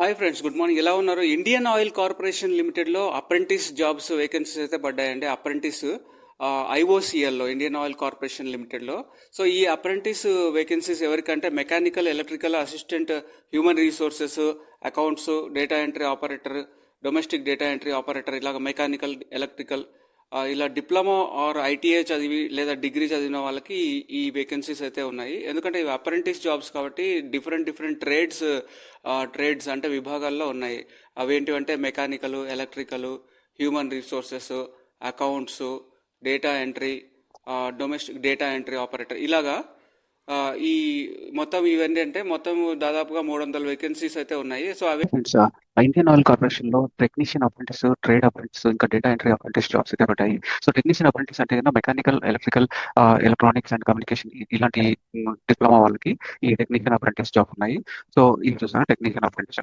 Hi friends good morning. ఎలా ఉన్నారు? Indian oil corporation లిమిటెడ్లో అప్రెంటిస్ జాబ్స్ వేకెన్సీస్ అయితే పడ్డాయండి. అప్రెంటిస్ ఐఓసిఎల్లో ఇండియన్ ఆయిల్ కార్పొరేషన్ లిమిటెడ్లో. సో ఈ అప్రెంటిస్ వేకెన్సీస్ ఎవరికంటే mechanical electrical assistant human resources accounts data entry operator domestic data entry operator ఇలాగ మెకానికల్ ఎలక్ట్రికల్ ఇలా డిప్లొమా ఆర్ ఐటీఐ చదివి లేదా డిగ్రీ చదివిన వాళ్ళకి ఈ- వేకెన్సీస్ అయితే ఉన్నాయి. ఎందుకంటే ఇవి అప్రెంటిస్ జాబ్స్ కాబట్టి డిఫరెంట్ డిఫరెంట్ ట్రేడ్స్ ట్రేడ్స్ అంటే విభాగాల్లో ఉన్నాయి. అవేంటివంటే mechanical electrical human resources accounts data entry domestic data entry operator ఇలాగా ఈ మొత్తం ఇవన్నీ అంటే మొత్తం దాదాపుగా మూడు వందల వేకెన్సీస్ అయితే ఉన్నాయి. సో అవి ఫ్రెండ్స్ ఇండియన్ ఆయిల్ కార్పొరేషన్లో టెక్నీషియన్ అప్రెంటిస్ ట్రేడ్ అప్రెంటిస్ ఇంకా డేటా ఎంట్రీ అప్రెంటిస్ జాబ్స్ అయితే పడ్డాయి. సో టెక్నీషియన్ అప్రెంటిస్ అంటే mechanical electrical electronics and communication ఇలాంటి డిప్లొమా వాళ్ళకి ఈ టెక్నీషియన్ అప్రెంటిస్ జాబ్ ఉన్నాయి. సో ఇవి చూసారా టెక్నీషియన్ అప్రెంటిస్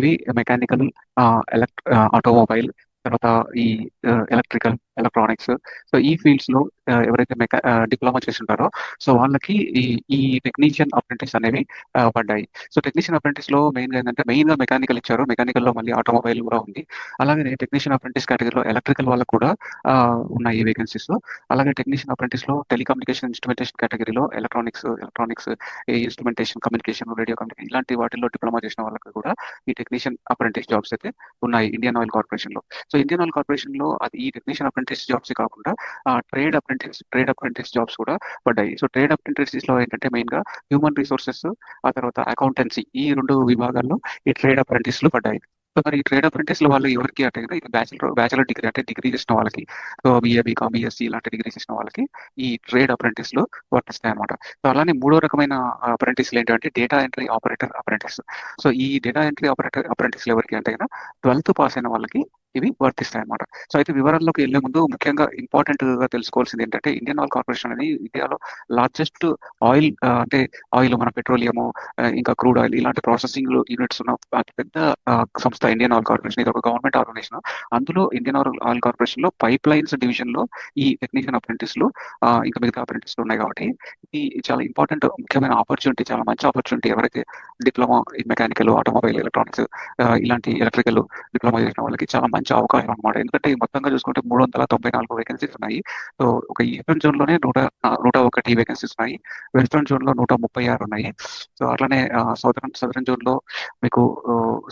ఇవి మెకానికల్ ఎలక్ట్ ఆటోమొబైల్ తర్వాత ఈ ఎలక్ట్రికల్ ఎలక్ట్రానిక్స్ సో ఈ ఫీల్డ్స్లో ఎవరైతే మెకా డిప్లొమా చేసి ఉంటారో సో వాళ్ళకి ఈ ఈ టెక్నీషియన్ అప్రెంటిస్ అనేవి పడ్డాయి. సో టెక్నీషియన్ అప్రెంటిస్లో మెయిన్గా ఏంటంటే మెయిన్గా మెకానికల్ ఇచ్చారు. మెకానికల్లో మళ్ళీ ఆటోమొబైల్ కూడా ఉంది. అలాగే టెక్నీషియన్ అప్రెంటిస్ కేటగిరీలో ఎలక్ట్రికల్ వాళ్ళకు కూడా ఉన్నాయి వేకెన్సీస్ అలాగే టెక్నీషియన్ అప్రెంటిస్లో టెలికమ్యూనికేషన్ ఇన్స్ట్రుమెంటేషన్ కేటగిరీలో electronics electronics instrumentation communication radio communication ఇలాంటి వాటిల్లో డిప్లొమా చేసిన వాళ్ళకి కూడా ఈ టెక్నీషియన్ అప్రెంటిస్ జాబ్స్ అయితే ఉన్నాయి ఇండియన్ ఆయిల్ కార్పొరేషన్లో. సో ఇండియన్ ఆయిల్ కార్పొరేషన్లో అది ఈ టెక్నీషియన్ అప్రెంటిస్ జాబ్స్ కాకుండా trade apprentice trade apprentice jobs కూడా పడ్డాయి. సో ట్రేడ్ అప్రెంటిస్లో ఏంటంటే మెయిన్గా హ్యూమన్ రిసోర్సెస్ ఆ తర్వాత అకౌంటెన్సీ ఈ రెండు విభాగాల్లో ఈ ట్రేడ్ అప్రెంటిస్లో పడ్డాయి. సో మరి ట్రేడ్ అప్రెంటిస్లో వాళ్ళు ఎవరికి అంటే ఇది బ్యాచిలర్ బ్యాచిలర్ డిగ్రీ అంటే డిగ్రీ చేసిన వాళ్ళకి సో బిఏ బీకామ్ బిఎస్సి ఇలాంటి డిగ్రీ చేసిన వాళ్ళకి ఈ ట్రేడ్ అప్రెంటిస్లో వర్తిస్తాయి అనమాట సో అలానే మూడో రకమైన అప్రెంటిస్ ఏంటంటే data entry operator apprentice so ఈ డేటా ఎంట్రీ ఆపరేటర్ అప్రెంటిస్ ఎవరికి అంటే కదా ట్వెల్త్ పాస్ అయిన వాళ్ళకి ఇవి వర్తిస్తాయి అనమాట సో అయితే వివరాల్లోకి వెళ్ళే ముందు ముఖ్యంగా ఇంపార్టెంట్గా తెలుసుకోవాల్సింది ఏంటంటే ఇండియన్ ఆయిల్ కార్పొరేషన్ అనేది ఇండియాలో లార్జెస్ట్ ఆయిల్ అంటే ఆయిల్ మన పెట్రోలియము ఇంకా క్రూడ్ ఆయిల్ ఇలాంటి ప్రాసెసింగ్ యూనిట్స్ ఉన్న పెద్ద సంస్థ ఇండియన్ ఆయిల్ కార్పొరేషన్. ఇది ఒక గవర్నమెంట్ ఆర్గనైజేషన్ అందులో ఇండియన్ ఆయిల్ ఆయిల్ కార్పొరేషన్లో పైప్ లైన్స్ డివిజన్లో ఈ టెక్నీషియన్ అప్రెంటిస్లు ఇంకా మిగతా అప్రెంటిస్ ఉన్నాయి కాబట్టి ఇది చాలా ఇంపార్టెంట్ ముఖ్యమైన ఆపర్చునిటీ చాలా మంచి ఆపర్చునిటీ ఎవరికి డిప్లొమా మెకానికల్ ఆటోమొబైల్ ఎలక్ట్రానిక్స్ ఇలాంటి ఎలక్ట్రికల్ డిప్లొమా చేసిన వాళ్ళకి చాలా మంచి అవకాశం అనమాట ఎందుకంటే మొత్తంగా చూసుకుంటే మూడు వందల తొంభై నాలుగు వేకెన్సీస్ ఉన్నాయి. సో ఒక ఈస్టర్న్ జోన్లోనే నూట నూట ఒకటి వేకెన్సీస్ ఉన్నాయి. వెస్ట్రన్ జోన్లో నూట ముప్పై ఆరు ఉన్నాయి. సో అట్లానే సౌదర్న్ సదరన్ జోన్లో మీకు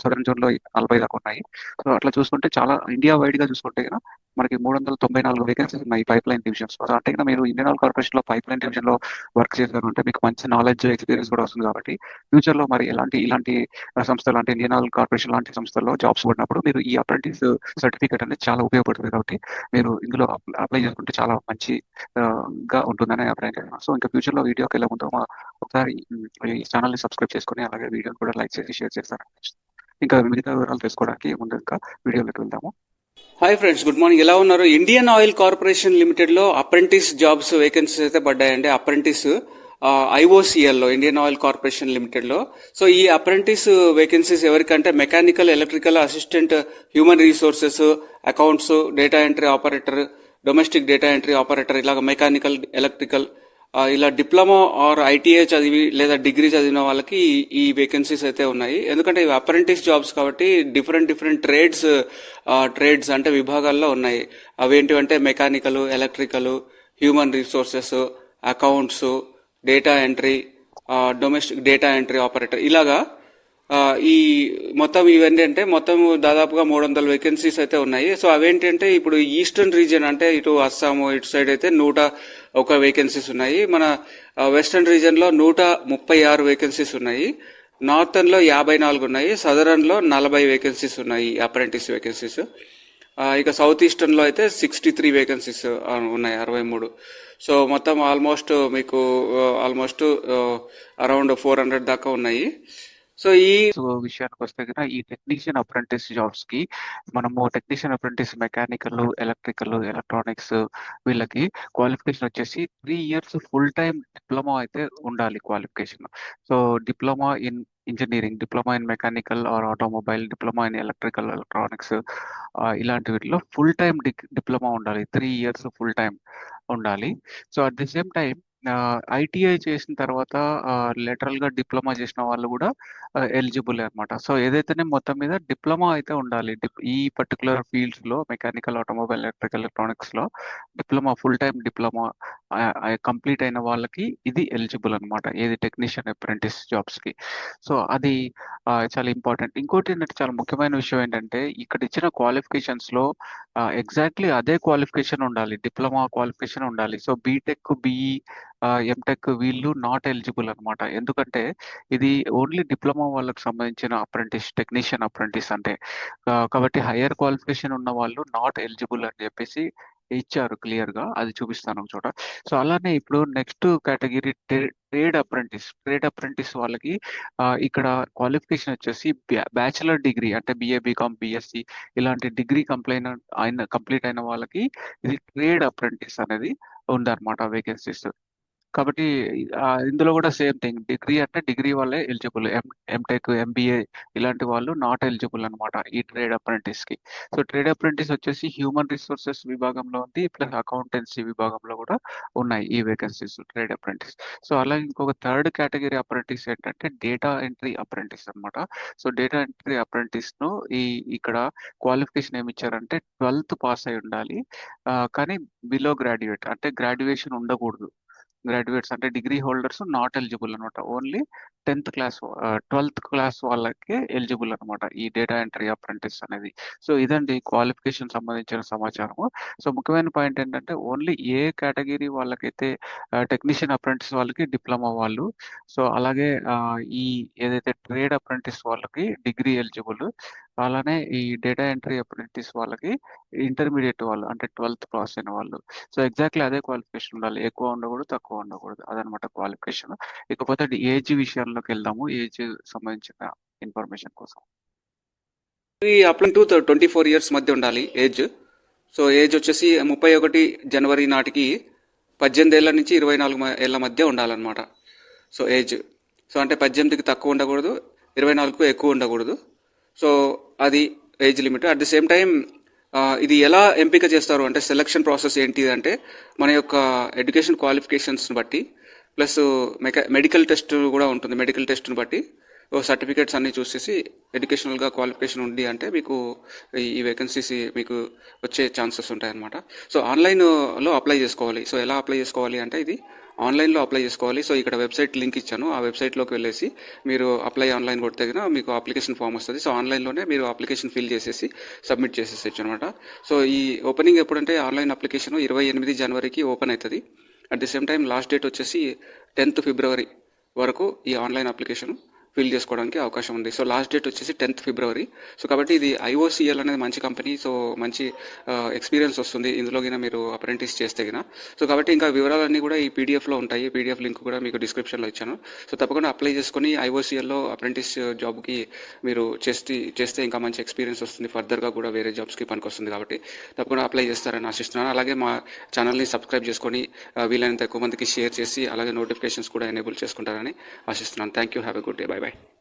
సదరన్ జోన్లో నలభై దాకా ఉన్నాయి. సో అట్లా చూసుకుంటే చాలా ఇండియా వైడ్గా చూసుకుంటే మనకి మూడు వందల తొంభై నాలుగు వేకెన్సీస్ ఉన్నాయి పైప్ లైన్ డివిజన్స్ అంటే మీరు ఇండియన్ ఆయిల్ కార్పొరేషన్లో పైప్ లైన్ డివిజన్లో వర్క్ చేశారు అంటే మీకు మంచి నాలెడ్జ్ ఎక్స్పీరియన్స్ కూడా వస్తుంది కాబట్టి ఫ్యూచర్లో మరి ఎలాంటి ఇలాంటి సంస్థలు అంటే ఇండియన్ ఆయిల్ కార్పొరేషన్ లాంటి సంస్థల్లో జాబ్స్ పడినప్పుడు మీరు ఈ అప్రెంటిస్ సర్టిఫికేట్ అనేది చాలా ఉపయోగపడుతుంది కాబట్టి మీరు ఇందులో అప్లై చేసుకుంటే చాలా మంచి గా ఉంటుందని అభిప్రాయం సో ఇంకా ఫ్యూచర్లో వీడియోకి వెళ్ళే ముందు మా ఒకసారి ఈ ఛానల్ని సబ్స్క్రైబ్ చేసుకుని అలాగే వీడియోని కూడా లైక్ చేసి షేర్ చేస్తారు ఇంకా మిగతా వివరాలు తెలుసుకోవడానికి ముందు ఇంకా వీడియోలోకి వెళ్దాము. హాయ్ ఫ్రెండ్స్ గుడ్ మార్నింగ్ ఎలా ఉన్నారు? ఇండియన్ ఆయిల్ కార్పొరేషన్ లిమిటెడ్లో అప్రెంటిస్ జాబ్స్ వేకెన్సీస్ అయితే పడ్డాయండి. అప్రెంటిస్ ఐఓసిఎల్లో ఇండియన్ ఆయిల్ కార్పొరేషన్ లిమిటెడ్లో సో ఈ అప్రెంటిస్ వేకెన్సీస్ ఎవరికంటే mechanical electrical assistant human resources accounts data entry operator domestic data entry operator ఇలాగ మెకానికల్ ఎలక్ట్రికల్ ఇలా డిప్లొమా ఆర్ ఐటీఐ చదివి లేదా డిగ్రీ చదివిన వాళ్ళకి ఈ- వేకెన్సీస్ అయితే ఉన్నాయి. ఎందుకంటే ఇవి అప్రెంటిస్ జాబ్స్ కాబట్టి డిఫరెంట్ డిఫరెంట్ ట్రేడ్స్ ట్రేడ్స్ అంటే విభాగాల్లో ఉన్నాయి. అవేంటివంటే mechanical electrical human resources accounts data entry domestic data entry operator ఇలాగా ఈ మొత్తం ఇవన్నీ అంటే మొత్తం దాదాపుగా మూడు వందల వేకెన్సీస్ అయితే ఉన్నాయి. సో అవేంటంటే ఇప్పుడు ఈస్టర్న్ రీజియన్ అంటే ఇటు అస్సాము ఇటు సైడ్ అయితే నూట ఒక వేకెన్సీస్ ఉన్నాయి. మన వెస్టర్న్ రీజియన్లో నూట ముప్పై ఆరు వేకెన్సీస్ ఉన్నాయి. నార్థన్లో యాభై నాలుగు ఉన్నాయి. సదరన్లో నలభై వేకెన్సీస్ ఉన్నాయి అప్రెంటిస్ వేకెన్సీస్ ఇక సౌత్ ఈస్టర్న్లో అయితే సిక్స్టీ త్రీ వేకెన్సీస్ ఉన్నాయి అరవై మూడు. సో మొత్తం ఆల్మోస్ట్ మీకు ఆల్మోస్ట్ అరౌండ్ ఫోర్ హండ్రెడ్ దాకా ఉన్నాయి. సో ఈ సో విషయానికి వస్తే కనుక ఈ టెక్నీషియన్ అప్రెంటిస్ జాబ్స్కి మనము technician apprentice mechanical electrical electronics వీళ్ళకి క్వాలిఫికేషన్ వచ్చేసి three years full time diploma అయితే ఉండాలి qualification so diploma in engineering diploma in mechanical or automobile diploma in electrical electronics ఇలాంటి వీటిలో ఫుల్ టైం డిప్లొమా ఉండాలి. త్రీ ఇయర్స్ ఫుల్ టైం ఉండాలి. So at the same time ITI చేసిన తర్వాత lateral గా diploma చేసిన వాళ్ళు కూడా ఎలిజిబుల్ అనమాట సో ఏదైతేనే మొత్తం మీద డిప్లొమా అయితే ఉండాలి. ఈ పర్టికులర్ ఫీల్డ్స్లో mechanical automobile electrical ఎలక్ట్రానిక్స్లో diploma full time diploma complete అయిన వాళ్ళకి ఇది ఎలిజిబుల్ అనమాట ఏది టెక్నీషియన్ అప్రెంటిస్ జాబ్స్కి సో అది చాలా ఇంపార్టెంట్ ఇంకోటి ఏంటంటే చాలా ముఖ్యమైన విషయం ఏంటంటే ఇక్కడ ఇచ్చిన క్వాలిఫికేషన్స్లో ఎగ్జాక్ట్లీ అదే క్వాలిఫికేషన్ ఉండాలి. డిప్లొమా క్వాలిఫికేషన్ ఉండాలి. సో బీటెక్ బిఈ ఎంటెక్ వీళ్ళు నాట్ ఎలిజిబుల్ అనమాట ఎందుకంటే ఇది ఓన్లీ డిప్లొమా వాళ్ళకి సంబంధించిన అప్రెంటిస్ టెక్నీషియన్ అప్రెంటిస్ అంటే. కాబట్టి హయ్యర్ క్వాలిఫికేషన్ ఉన్న వాళ్ళు నాట్ ఎలిజిబుల్ అని చెప్పేసి ఇచ్చారు క్లియర్గా అది చూపిస్తాను ఒక చోట. సో అలానే ఇప్పుడు next category trade apprentice trade apprentice వాళ్ళకి ఇక్కడ క్వాలిఫికేషన్ వచ్చేసి బ్యాచిలర్ డిగ్రీ అంటే బిఏ బీకామ్ బిఎస్సి ఇలాంటి డిగ్రీ కంప్లైన్ అయిన కంప్లీట్ అయిన వాళ్ళకి ఇది ట్రేడ్ అప్రెంటిస్ అనేది ఉందన్నమాట వేకెన్సీస్. కాబట్టి ఇందులో కూడా సేమ్ థింగ్. డిగ్రీ అంటే డిగ్రీ వాళ్ళే ఎలిజిబుల్. ఎం ఎంటెక్ ఎంబీఏ ఇలాంటి వాళ్ళు నాట్ ఎలిజిబుల్ అనమాట ఈ ట్రేడ్ అప్రెంటిస్కి సో ట్రేడ్ అప్రెంటిస్ వచ్చేసి హ్యూమన్ రిసోర్సెస్ విభాగంలో ఉంది ప్లస్ అకౌంటెన్సీ విభాగంలో కూడా ఉన్నాయి ఈ వేకెన్సీస్ ట్రేడ్ అప్రెంటిస్. సో అలాగే ఇంకొక థర్డ్ కేటగిరీ అప్రెంటిస్ ఏంటంటే డేటా ఎంట్రీ అప్రెంటిస్ అన్నమాట. సో డేటా ఎంట్రీ అప్రెంటిస్ను ఈ ఇక్కడ క్వాలిఫికేషన్ ఏమి ఇచ్చారంటే ట్వెల్త్ పాస్ అయి ఉండాలి. కానీ బిలో గ్రాడ్యుయేట్ అంటే గ్రాడ్యుయేషన్ ఉండకూడదు. గ్రాడ్యుయేట్స్ అంటే డిగ్రీ హోల్డర్స్ నాట్ ఎలిజిబుల్ అనమాట. Only tenth class twelfth class వాళ్ళకే ఎలిజిబుల్ అనమాట ఈ డేటా ఎంట్రీ అప్రెంటిస్ అనేది. సో ఇదండి క్వాలిఫికేషన్ సంబంధించిన సమాచారము. సో ముఖ్యమైన పాయింట్ ఏంటంటే ఓన్లీ ఏ కేటగిరీ వాళ్ళకైతే uh, టెక్నీషియన్ అప్రెంటిస్ వాళ్ళకి డిప్లొమా వాళ్ళు సో అలాగే uh, ఈ ఏదైతే ట్రేడ్ అప్రెంటిస్ వాళ్ళకి డిగ్రీ ఎలిజిబుల్ అలానే ఈ డేటా ఎంట్రీ అప్రెంటిస్ వాళ్ళకి ఇంటర్మీడియట్ వాళ్ళు అంటే ట్వెల్త్ పాస్ అయిన వాళ్ళు. సో ఎగ్జాక్ట్లీ అదే క్వాలిఫికేషన్ ఉండాలి. ఎక్కువ ఉండకూడదు తక్కువ ఉండకూడదు. అదనమాట క్వాలిఫికేషన్. ఇకపోతే ఏజ్ విషయంలోకి వెళ్దాము. ఏజ్ సంబంధించిన ఇన్ఫర్మేషన్ కోసం. Apply to twenty four years మధ్య ఉండాలి ఏజ్. సో ఏజ్ వచ్చేసి ముప్పై ఒకటి జనవరి నాటికి పద్దెనిమిది ఏళ్ళ నుంచి ఇరవై నాలుగు మ- ఏళ్ళ మధ్య ఉండాలన్నమాట. So age. సో అంటే పద్దెనిమిదికి తక్కువ ఉండకూడదు ఇరవై నాలుగుకు ఎక్కువ ఉండకూడదు. సో అది age limit at the same time ఇది ఎలా ఎంపిక చేస్తారు అంటే సెలక్షన్ ప్రాసెస్ ఏంటి అంటే మన యొక్క ఎడ్యుకేషన్ క్వాలిఫికేషన్స్ని బట్టి ప్లస్ మెకా మెడికల్ టెస్ట్ కూడా ఉంటుంది. మెడికల్ టెస్ట్ని బట్టి సర్టిఫికేట్స్ అన్నీ చూసేసి ఎడ్యుకేషనల్గా క్వాలిఫికేషన్ ఉంది అంటే మీకు ఈ- ఈ వేకెన్సీస్ మీకు వచ్చే ఛాన్సెస్ ఉంటాయన్నమాట. సో ఆన్లైన్లో అప్లై చేసుకోవాలి. సో ఎలా అప్లై చేసుకోవాలి అంటే ఇది ఆన్లైన్లో అప్లై చేసుకోవాలి. సో ఇక్కడ వెబ్సైట్ లింక్ ఇచ్చాను. ఆ వెబ్సైట్లోకి వెళ్ళేసి మీరు అప్లై ఆన్లైన్ కొడితే మీకు అప్లికేషన్ ఫామ్ వస్తుంది. సో ఆన్లైన్లోనే మీరు అప్లికేషన్ ఫిల్ చేసేసి సబ్మిట్ చేసేసచ్చు అనమాట సో ఈ ఓపెనింగ్ ఎప్పుడంటే ఆన్లైన్ అప్లికేషన్ ఇరవై ఎనిమిది జనవరికి ఓపెన్ అవుతుంది at the same time last date వచ్చేసి టెన్త్ ఫిబ్రవరి వరకు ఈ ఆన్లైన్ అప్లికేషన్. ఫిల్ చేసుకోవడానికి అవకాశం ఉంది. సో లాస్ట్ డేట్ వచ్చేసి టెన్త్ ఫిబ్రవరి. సో కాబట్టి ఇది ఐఓసిఎల్ అనేది మంచి కంపెనీ. సో మంచి ఎక్స్పీరియన్స్ వస్తుంది. ఇందులో గిన మీరు అప్రెంటిస్ చేస్తే గిన. సో కాబట్టి ఇంకా వివరాలన్నీ కూడా ఈ పీడిఎఫ్లో ఉంటాయి. పీడిఎఫ్ లింక్ కూడా మీకు డిస్క్రిప్షన్లో ఇచ్చాను. సో తప్పకుండా అప్లై చేసుకుని ఐఓసిఎల్లో అప్రెంటిస్ జాబ్కి మీరు చేస్తే చేస్తే ఇంకా మంచి ఎక్స్పీరియన్స్ వస్తుంది. ఫర్దర్గా కూడా వేరే జాబ్స్కి పనికి వస్తుంది కాబట్టి తప్పకుండా అప్లై చేస్తారని ఆశిస్తున్నాను. అలాగే మా ఛానల్ని సబ్స్క్రైబ్ చేసుకొని వీలైనంత ఎక్కువ మందికి షేర్ చేసి అలాగే నోటిఫికేషన్స్ కూడా ఎనేబుల్ చేసుకుంటారని ఆశిస్తున్నాను. Thank you have a good day. Bye bye. way.